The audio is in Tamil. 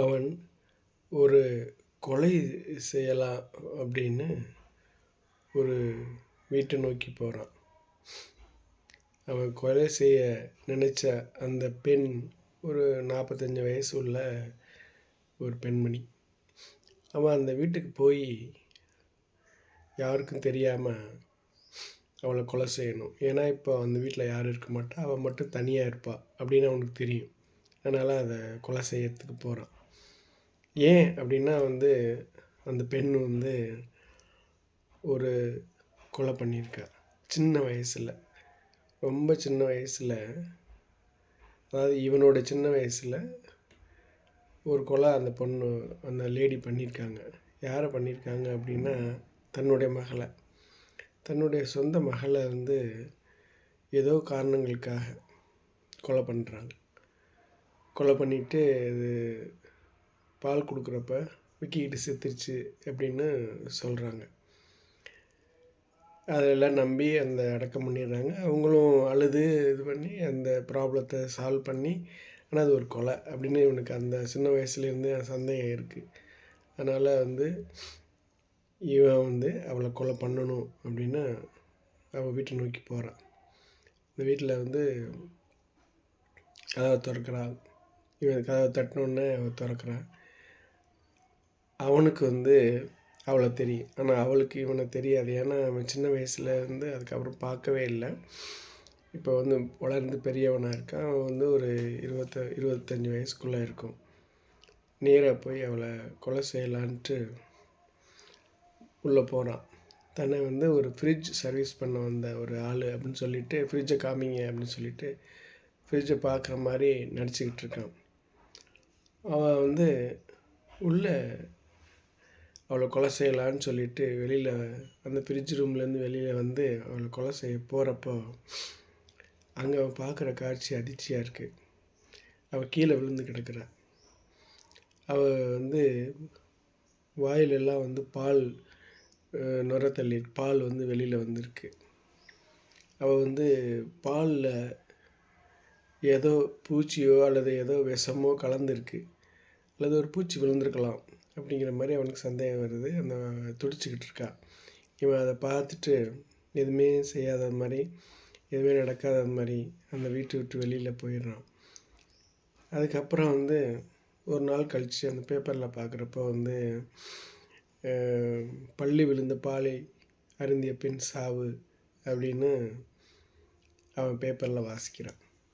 அவன் ஒரு கொலை செய்யலாம் அப்படின்னு ஒரு வீட்டை நோக்கி போகிறான் அவன் கொலை செய்ய நினச்ச அந்த பெண் ஒரு நாற்பத்தஞ்சு வயசு உள்ள ஒரு பெண்மணி. அவன் அந்த வீட்டுக்கு போய் யாருக்கும் தெரியாமல் அவளை கொலை செய்யணும். ஏன்னா இப்போ அந்த வீட்டில் யாரும் இருக்க மாட்டா. அவள் மட்டும் தனியாக இருப்பாள் அப்படின்னு அவனுக்கு தெரியும். அதனால் அதை கொலை செய்யறதுக்கு போகிறான் ஏன் அப்படின்னா வந்து அந்த பெண் வந்து ஒரு கொலை பண்ணியிருக்கா. சின்ன வயசில். ரொம்ப சின்ன வயசில். அதாவது இவனோட சின்ன வயசில் ஒரு கொலை அந்த பொண்ணு அந்த லேடி பண்ணியிருக்காங்க. யாரை பண்ணியிருக்காங்க அப்படின்னா தன்னுடைய மகளை. தன்னுடைய சொந்த மகளை வந்து ஏதோ காரணங்களுக்காக கொலை பண்ணுறாங்க கொலை பண்ணிவிட்டு அது பால் கொடுக்குறப்ப விக்கிக்கிட்டு செத்துருச்சு அப்படின்னு சொல்கிறாங்க அதெல்லாம் நம்பி அந்த அடக்கம் பண்ணிடுறாங்க. அவங்களும் அழுது இது பண்ணி அந்த ப்ராப்ளத்தை சால்வ் பண்ணி ஆனால் அது ஒரு கொலை அப்படின்னு இவனுக்கு அந்த சின்ன வயசுலேருந்து சந்தேகம் இருக்குது அதனால் வந்து இவன் வந்து அவளை கொலை பண்ணணும் அப்படின்னு அவள் வீட்டை நோக்கி போகிறான் இந்த வீட்டில் வந்து கதவை திறக்கிறான் இவன் கதவை தட்டினோடனே அவள் திறக்கிறான் அவனுக்கு வந்து அவளை தெரியும். ஆனால் அவளுக்கு இவனை தெரியாது. ஏன்னா அவன் சின்ன வயசில் இருந்து அதுக்கப்புறம் பார்க்கவே இல்லை. இப்போ வந்து வளர்ந்து பெரியவனாக இருக்கான் அவன் வந்து ஒரு இருபத்த இருபத்தஞ்சி வயசுக்குள்ளே இருக்கும். நேராக போய் அவளை கொலை செய்யலான்ட்டு உள்ளே போகிறான் தன்னை வந்து ஒரு ஃப்ரிட்ஜ் சர்வீஸ் பண்ண வந்த ஒரு ஆள் அப்படின்னு சொல்லிட்டு ஃப்ரிட்ஜை காமிங்க அப்படின்னு சொல்லிட்டு ஃப்ரிட்ஜை பார்க்குற மாதிரி நடிச்சுக்கிட்டு இருக்கான். அவன் வந்து உள்ளே அவளை கொலை செய்யலான்னு சொல்லிட்டு வெளியில் அந்த ஃப்ரிட்ஜ் ரூம்லேருந்து வெளியில் வந்து அவளை கொலை செய்ய போகிறப்போ அங்கே அவன் பார்க்குற காட்சி அதிர்ச்சியாக இருக்குது அவள் கீழே விழுந்து கிடக்குறா. அவள் வந்து வாயிலெல்லாம் வந்து பால் நுர தள்ளி பால் வந்து வெளியில் வந்திருக்கு. அவள் வந்து பாலில் ஏதோ பூச்சியோ அல்லது ஏதோ விஷமோ கலந்துருக்கு. அல்லது ஒரு பூச்சி விழுந்திருக்கலாம். அப்படிங்கிற மாதிரி அவனுக்கு சந்தேகம் வருது. அந்த துடிச்சிக்கிட்டு இருக்கா. இவன் அதை பார்த்துட்டு எதுவுமே செய்யாத மாதிரி எதுவுமே நடக்காத மாதிரி அந்த வீட்டை விட்டு வெளியில் போயிடுறான். அதுக்கப்புறம் வந்து ஒரு நாள் கழித்து அந்த பேப்பரில் பார்க்குறப்ப வந்து பள்ளி விழுந்த பாலை அருந்திய பெண் சாவு அப்படின்னு அவன் பேப்பரில் வாசிக்கிறான்.